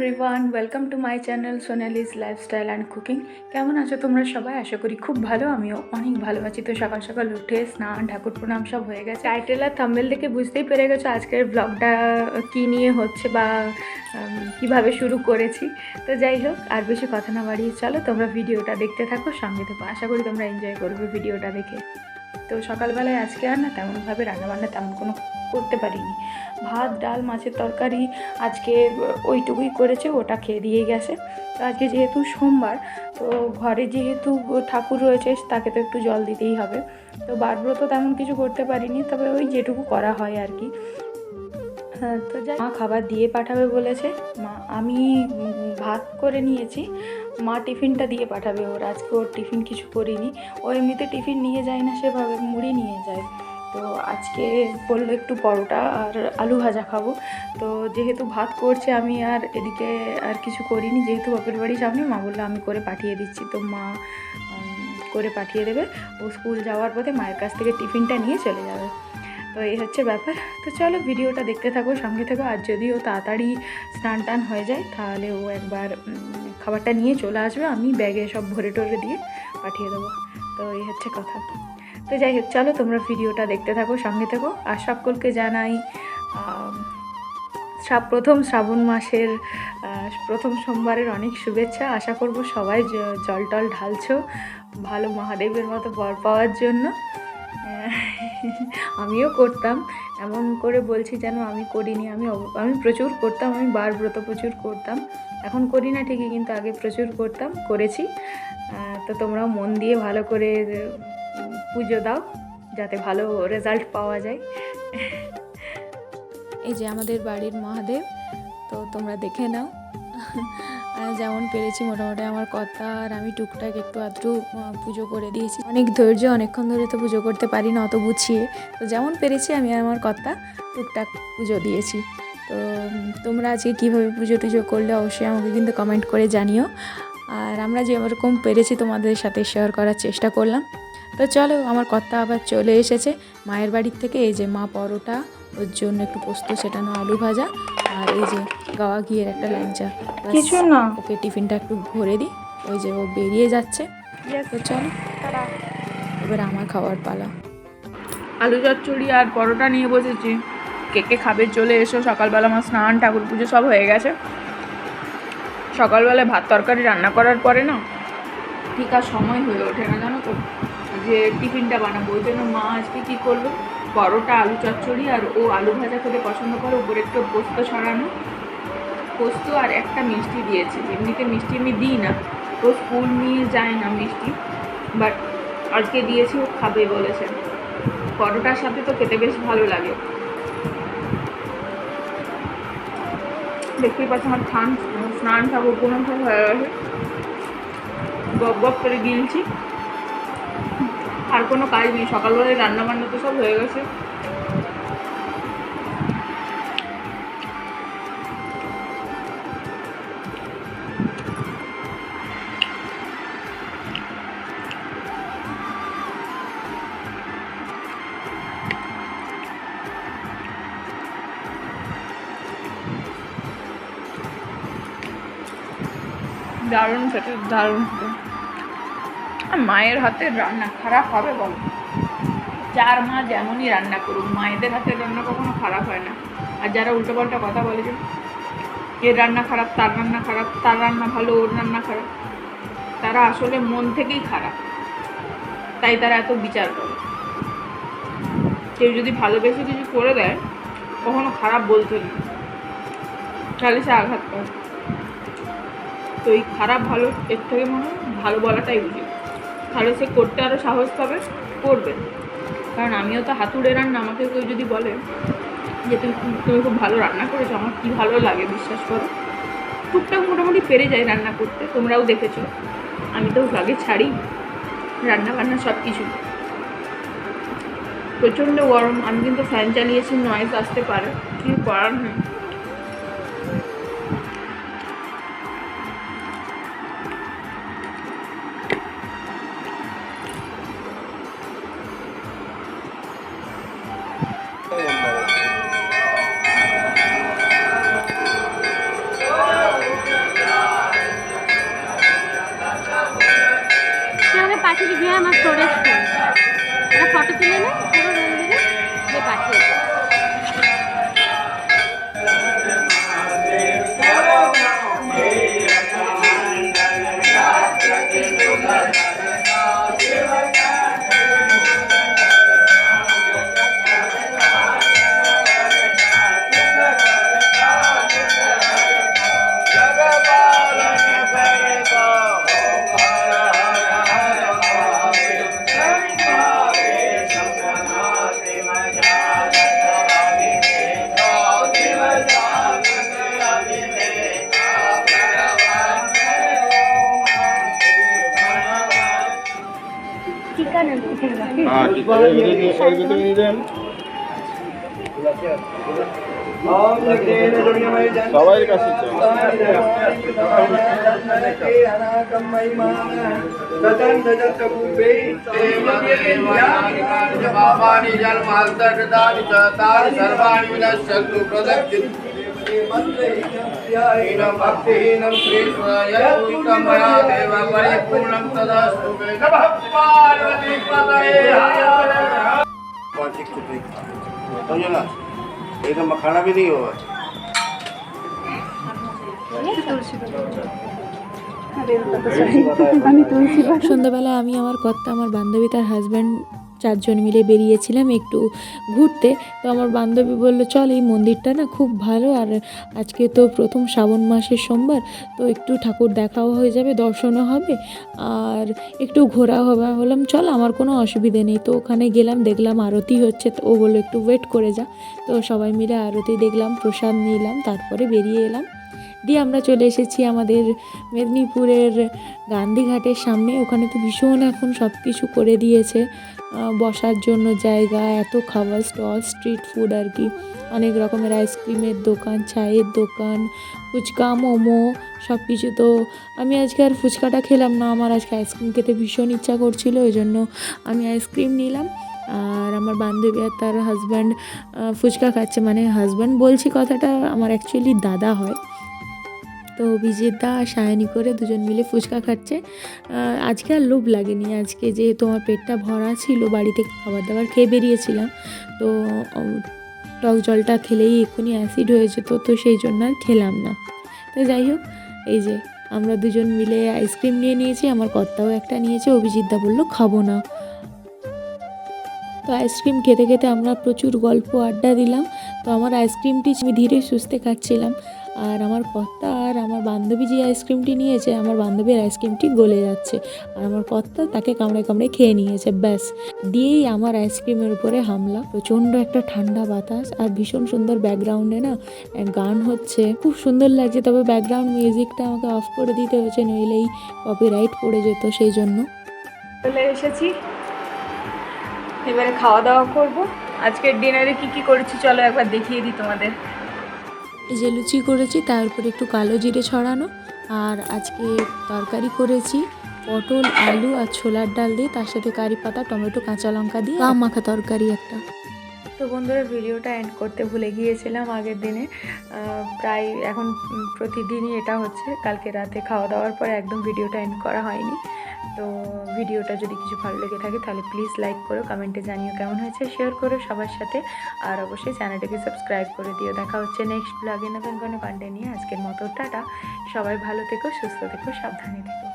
Everyone welcome to my channel Sonali's lifestyle and cooking কেমন আছো তোমরা সবাই? আশা করি খুব ভালো, আমিও অনেক ভালো আছি। তো সকাল সকাল উঠে স্নান, ঠাকুর প্রণাম সব হয়ে গেছে। টাইটেল আর থাম্বেল দেখে বুঝতেই পেরে গেছো আজকের ব্লগটা কী নিয়ে হচ্ছে বা কীভাবে শুরু করেছি। তো যাই হোক, আর বেশি কথা না বাড়িয়ে চলো, তোমরা ভিডিওটা দেখতে থাকো, সঙ্গে থেকো। আশা করি তোমরা এনজয় করবে ভিডিওটা দেখে। তো সকালবেলায় আজকে আর না তেমনভাবে রান্নাবান্না তেমন কোনো করতে পারিনি। ভাত, ডাল, মাছের তরকারি আজকে ওইটুকুই করেছে, ওটা খেয়ে দিয়ে গেছে। তো আজকে যেহেতু সোমবার, তো ঘরে যেহেতু ঠাকুর রয়েছে, তাকে তো একটু জল দিতেই হবে। তো বারব্রত তেমন কিছু করতে পারিনি, তবে ওই যেটুকু করা হয় আর কি। হ্যাঁ তো যাই মা খাবার দিয়ে পাঠাবে বলেছে। মা, আমি ভাত করে নিয়েছি। মা টিফিনটা দিয়ে পাঠাবে ওর। আজকে ওর টিফিন কিছু করিনি। ও এমনিতে টিফিন নিয়ে যায় না, সেভাবে মুড়ি নিয়ে যায়। তো আজকে বলল একটু পরোটা আর আলু ভাজা খাব। তো যেহেতু ভাত করছে আমি আর এদিকে আর কিছু করিনি, যেহেতু বাপের বাড়ির সামনে, মা বলল আমি করে পাঠিয়ে দিচ্ছি। তো মা করে পাঠিয়ে দেবে। ও স্কুল যাওয়ার পথে মায়ের কাছ থেকে টিফিনটা নিয়ে চলে যাবে। তো এই হচ্ছে ব্যাপার। তো চলো ভিডিওটা দেখতে থাকো, সঙ্গে থেকো। আর যদি ও তাড়াতাড়ি স্নান টান হয়ে যায়, তাহলে ও একবার খাবারটা নিয়ে চলে আসবে, আমি ব্যাগে সব ভরে টরে দিয়ে পাঠিয়ে দেবো। তো এই হচ্ছে কথা। তো যাই হোক, চলো তোমরা ভিডিওটা দেখতে থাকো, সঙ্গে থাকো। আর সকলকে জানাই প্রথম শ্রাবণ মাসের প্রথম সোমবারের অনেক শুভেচ্ছা। আশা করব সবাই জল টল ঢালছো ভালো মহাদেবের মতো বর পাওয়ার জন্য। আমিও করতাম। এমন করে বলছি যেন আমি করিনি, আমি আমি প্রচুর করতাম, আমি বার ব্রত প্রচুর করতাম। এখন করি না ঠিকই, কিন্তু আগে প্রচুর করতাম, করেছি। তো তোমরাও মন দিয়ে ভালো করে পুজো দাও, যাতে ভালো রেজাল্ট পাওয়া যায়। এই যে আমাদের বাড়ির মহাদেব, তো তোমরা দেখে নাও। যেমন পেরেছি মোটামুটি আমার কথা, আর আমি টুকটাক একটু আধটু পুজো করে দিয়েছি। অনেক ধৈর্য, অনেকক্ষণ ধরে তো পুজো করতে পারি না, অত গুছিয়ে। তো যেমন পেরেছি আমি আমার কথা টুকটাক পুজো দিয়েছি। তো, তোমরা আজকে কীভাবে পুজো টুজো করলে অবশ্যই আমাকে কিন্তু কমেন্ট করে জানিও। আর আমরা যেরকম পেরেছি তোমাদের সাথে শেয়ার করার চেষ্টা করলাম। তো চলো আমার কথা আবার চলে এসেছে। মায়ের বাড়ির থেকে এই যে মা পরোটা ওর জন্য একটু পোস্ত সেটানো আলু ভাজা আর এই যে গাওয়া ঘিয়ের একটা ল্যাংচা। কিছু না। ওকে টিফিনটা একটু ভরে দিই। ওই যে ও বেরিয়ে যাচ্ছে। তো চলো। এবার আমার খাওয়ার পালা। আলু চচ্চড়ি আর পরোটা নিয়ে বসেছি। কে কে খাবে চলে এসো। সকালবেলা আমার স্নান ঠাকুর পুজো সব হয়ে গেছে। সকালবেলায় ভাত তরকারি রান্না করার পরে না ঠিক আর সময় হয়ে ওঠে না জানো তো? যে টিফিনটা বানাবো, ওই জন্য মা আজকে কী করল? পরোটা, আলু চচ্চড়ি আর ও আলু ভাজা খেতে পছন্দ করে, উপরে একটু পোস্ত ছড়ানো। পোস্ত আর একটা মিষ্টি দিয়েছে। এমনিতে মিষ্টি আমি দিই না। ও স্কুল নিয়ে যায় না মিষ্টি বাট আজকে দিয়েছি, ও খাবে বলেছে। পরোটার সাথে তো খেতে বেশ ভালো লাগে। দেখতেই পাচ্ছ আমার স্নান স্নান ঠাকুর প্রণাম সব হয়ে গেছে। গপ গপ করে গিলছি। আর কোনো কাজ নেই। সকালবেলায় রান্না বান্না তো সব হয়ে গেছে। দারুণ খেতে দারুণ খেতে। মায়ের হাতের রান্না খারাপ হবে বলো। চার মা যেমনই রান্না করুক, মায়েদের হাতের রান্না কখনো খারাপ হয় না। আর যারা উল্টোপাল্টা কথা বলে যে, এর রান্না খারাপ, তার রান্না খারাপ, তার রান্না ভালো, ওর রান্না খারাপ, তারা আসলে মন থেকেই খারাপ। তাই তারা এত বিচার করে। কেউ যদি ভালোবেসে কিছু করে দেয়, কখনো খারাপ বলতে না। তাহলে সে আঘাত পায়। তো এই খারাপ ভালো, এর থেকে মনে হয় ভালো বলাটাই উচিত। তাহলে সে করতে আরও সাহস পাবে, করবে। কারণ আমিও তো হাতুড়ে রান্না, আমাকে কেউ যদি বলে যে তুমি তুমি খুব ভালো রান্না করেছ, আমার কী ভালো লাগে, বিশ্বাস করো। টুকটাক মোটামুটি পেরে যায় রান্না করতে, তোমরাও দেখেছ। আমি তো আগে ছাড়ি রান্না বান্না সব কিছু প্রচণ্ড গরম, আমি কিন্তু ফ্যান চালিয়েছি নয়েজ আসতে পারে কিছু করার নেই পাঠিয়ে দিয়ে হ্যাঁ, আমার স্টোরেজ ফোন এটা ফটো তুলে নেয় সবাই কাছে চাই। पापानि जन्मान्तर्गतानि च तानि सर्वाणि विनश्यन्तु प्रदक्षिणं भक्तिहीनं श्रीश्वरयत्तं मया देव परिपूर्णं तदस्तु मे नमः पार्वतीपतये समझो ना एकदम मखाना भी नहीं होगा সন্ধ্যাবেলা আমি আমার কর্তা আমার বান্ধবী তার হাজব্যান্ড চারজন মিলে বেরিয়েছিলাম একটু ঘুরতে। তো আমার বান্ধবী বলল, চল, এই মন্দিরটা না খুব ভালো। আর আজকে তো প্রথম শ্রাবণ মাসের সোমবার, তো একটু ঠাকুর দেখাও হয়ে যাবে, দর্শনও হবে। আর একটু ঘোরা হবে। বললাম, চল, আমার কোনো অসুবিধে নেই। তো ওখানে গেলাম, দেখলাম আরতি হচ্ছে। তো ও বলল, একটু ওয়েট করে যা। তো সবাই মিলে আরতি দেখলাম, প্রসাদ নিলাম, তারপরে বেরিয়ে এলাম। দিয়ে আমরা চলে এসেছি আমাদের মেদিনীপুরের গান্ধীঘাটের সামনে। ওখানে তো ভীষণ এখন সব কিছু করে দিয়েছে। বসার জন্য জায়গা, এত খাবার স্টল, স্ট্রিট ফুড আর কি। অনেক রকমের আইসক্রিমের দোকান, চায়ের দোকান, ফুচকা, মোমো সব কিছু তো আমি আজকে আর ফুচকাটা খেলাম না। আমার আজকে আইসক্রিম খেতে ভীষণ ইচ্ছা করছিল, ওই জন্য আমি আইসক্রিম নিলাম। আর আমার বান্ধবী আর তার হাজব্যান্ড ফুচকা খাচ্ছে। মানে হাজব্যান্ড বলছি কথাটা, আমার অ্যাকচুয়ালি দাদা হয়। তো অভিজিৎ দা আর সায়নি করে দুজন মিলে ফুচকা খাচ্ছে। আজকে আর লোভ লাগেনি। আজকে যেহেতু আমার পেটটা ভরা ছিল, বাড়িতে খাবার দাবার খেয়ে বেরিয়েছিলাম, তো টক জলটা খেলেই এক্ষুনি অ্যাসিড হয়ে যেত, তো সেই জন্য আর খেলাম না। তো যাই হোক, এই যে আমরা দুজন মিলে আইসক্রিম নিয়ে নিয়েছি, আমার কর্তাও একটা নিয়েছে, অভিজিৎ দা বলল, খাব না। তো আইসক্রিম খেতে খেতে আমরা প্রচুর গল্প আড্ডা দিলাম। তো আমার আইসক্রিমটি আমি ধীরে সুস্থে খাচ্ছিলাম। আর আমার কর্তা আর আমার বান্ধবী যে আইসক্রিমটি নিয়েছে, আমার বান্ধবীর আইসক্রিমটি গলে যাচ্ছে। আর আমার কর্তা তাকে কামড়ে কামড়ে খেয়ে নিয়েছে, ব্যাস। দিয়েই আমার আইসক্রিমের উপরে হামলা। প্রচণ্ড একটা ঠান্ডা বাতাস আর ভীষণ সুন্দর ব্যাকগ্রাউন্ডে না গান হচ্ছে। খুব সুন্দর লাগছে, তবে ব্যাকগ্রাউন্ড মিউজিকটা আমাকে অফ করে দিতে হয়েছে, নইলেই কপিরাইট পড়ে যেত সেই জন্য। চলে এসেছি। এবারে খাওয়া দাওয়া করব। আজকের ডিনারে কি কি করেছি চলো একবার দেখিয়ে দিই তোমাদের। এই যে লুচি করেছি তার উপরে একটু কালো জিরে ছড়ানো আর আজকে তরকারি করেছি পটল আলু আর ছোলার ডাল দিয়ে তার সাথে কারি পাতা টমেটো কাঁচা লঙ্কা দিয়ে আম মাখা তরকারি একটা। তো বন্ধুরা ভিডিওটা এন্ড করতে ভুলে গিয়েছিলাম আগের দিনে। প্রায় এখন প্রতিদিনই এটা হচ্ছে কালকে রাতে খাওয়া দাওয়ার পর একদম ভিডিওটা এন্ড করা হয়নি। তো ভিডিওটা যদি কিছু ভালো লেগে থাকে, তাহলে প্লিজ লাইক করো কমেন্টে জানিও কেমন হয়েছে শেয়ার করো সবার সাথে। আর অবশ্যই চ্যানেলটাকে সাবস্ক্রাইব করে দিও। দেখা হচ্ছে নেক্সট ব্লগে নতুন কোনো কন্টেন্ট নিয়ে। আজকের মতো, টাটা। সবাই ভালো থেকো, সুস্থ থেকো, সাবধানে থেকো।